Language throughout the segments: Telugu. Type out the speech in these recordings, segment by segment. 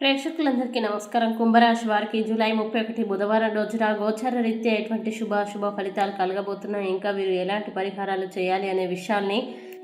ప్రేక్షకులందరికీ నమస్కారం. కుంభరాశి వారికి జూలై ముప్పై ఒకటి బుధవారం రోజున గోచర రీత్యా ఎటువంటి శుభ శుభ ఫలితాలు కలగబోతున్నాయి? ఇంకా వీరు ఎలాంటి పరిహారాలు చేయాలి అనే విషయాల్ని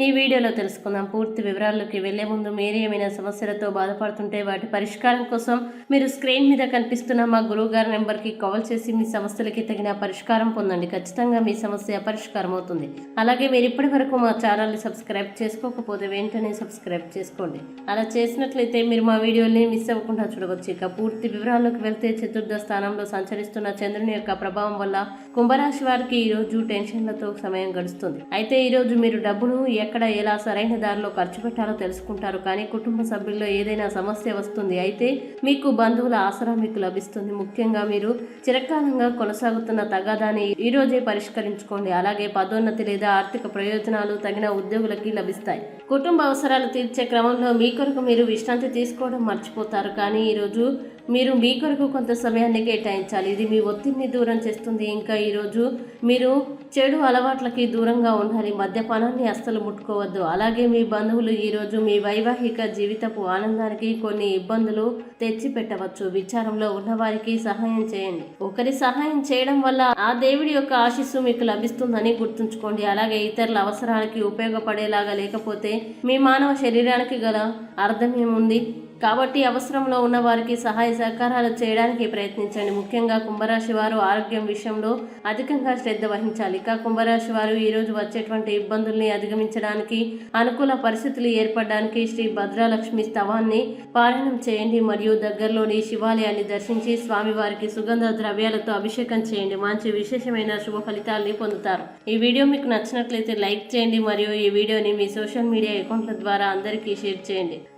ఈ వీడియోలో తెలుసుకుందాం. పూర్తి వివరాల్లోకి వెళ్ళే ముందు మీరు ఏమైనా సమస్యలతో బాధపడుతుంటే వాటి పరిష్కారం కోసం మీరు స్క్రీన్ మీద కనిపిస్తున్న మా గురువు గారి నెంబర్కి కాల్ చేసి మీ సమస్యలకి తగిన పరిష్కారం పొందండి. ఖచ్చితంగా మీ సమస్య పరిష్కారం అవుతుంది. అలాగే మీరు ఇప్పటి వరకు మా ఛానల్ని సబ్స్క్రైబ్ చేసుకోకపోతే వెంటనే సబ్స్క్రైబ్ చేసుకోండి. అలా చేసినట్లయితే మీరు మా వీడియోని మిస్ అవ్వకుండా చూడవచ్చు. ఇక పూర్తి వివరాల్లోకి వెళ్తే చతుర్థ స్థానంలో సంచరిస్తున్న చంద్రుని యొక్క ప్రభావం వల్ల కుంభరాశి వారికి ఈ రోజు టెన్షన్లతో సమయం గడుస్తుంది. అయితే ఈరోజు మీరు డబ్బును ఎక్కడ ఎలా సరైన దారిలో ఖర్చు పెట్టాలో తెలుసుకుంటారు. కానీ కుటుంబ సభ్యుల్లో ఏదైనా సమస్య వస్తుంది. అయితే మీకు బంధువుల ఆసరా మీకు లభిస్తుంది. ముఖ్యంగా మీరు చిరకాలంగా కొనసాగుతున్న తగాదాన్ని ఈరోజే పరిష్కరించుకోండి. అలాగే పదోన్నతి లేదా ఆర్థిక ప్రయోజనాలు తగిన ఉద్యోగులకి లభిస్తాయి. కుటుంబ అవసరాలు తీర్చే క్రమంలో మీ కొరకు మీరు విశ్రాంతి తీసుకోవడం మర్చిపోతారు. కానీ ఈరోజు మీరు మీ కొరకు కొంత సమయాన్ని కేటాయించాలి. ఇది మీ ఒత్తిడిని దూరం చేస్తుంది. ఇంకా ఈరోజు మీరు చెడు అలవాట్లకి దూరంగా ఉండాలి. మద్యపానాన్ని అస్సలు ముట్టుకోవద్దు. అలాగే మీ బంధువులు ఈరోజు మీ వైవాహిక జీవితపు ఆనందానికి కొన్ని ఇబ్బందులు తెచ్చిపెట్టవచ్చు. విచారంలో ఉన్నవారికి సహాయం చేయండి. ఒకరి సహాయం చేయడం వల్ల ఆ దేవుడి యొక్క ఆశీస్సు మీకు లభిస్తుందని గుర్తుంచుకోండి. అలాగే ఇతరుల అవసరాలకి ఉపయోగపడేలాగా లేకపోతే మీ మానవ శరీరానికి గల అర్థం ఏముంది? కాబట్టి అవసరంలో ఉన్న వారికి సహాయ సహకారాలు చేయడానికి ప్రయత్నించండి. ముఖ్యంగా కుంభరాశి వారు ఆరోగ్యం విషయంలో అధికంగా శ్రద్ధ వహించాలి. ఇక కుంభరాశి వారు ఈరోజు వచ్చేటువంటి ఇబ్బందుల్ని అధిగమించడానికి అనుకూల పరిస్థితులు ఏర్పడడానికి శ్రీ భద్రాలక్ష్మి స్తవాన్ని పారాయణం చేయండి. మరియు దగ్గరలోని శివాలయాన్ని దర్శించి స్వామివారికి సుగంధ ద్రవ్యాలతో అభిషేకం చేయండి. మంచి విశేషమైన శుభ ఫలితాల్ని పొందుతారు. ఈ వీడియో మీకు నచ్చినట్లయితే లైక్ చేయండి. మరియు ఈ వీడియోని మీ సోషల్ మీడియా అకౌంట్ల ద్వారా అందరికీ షేర్ చేయండి.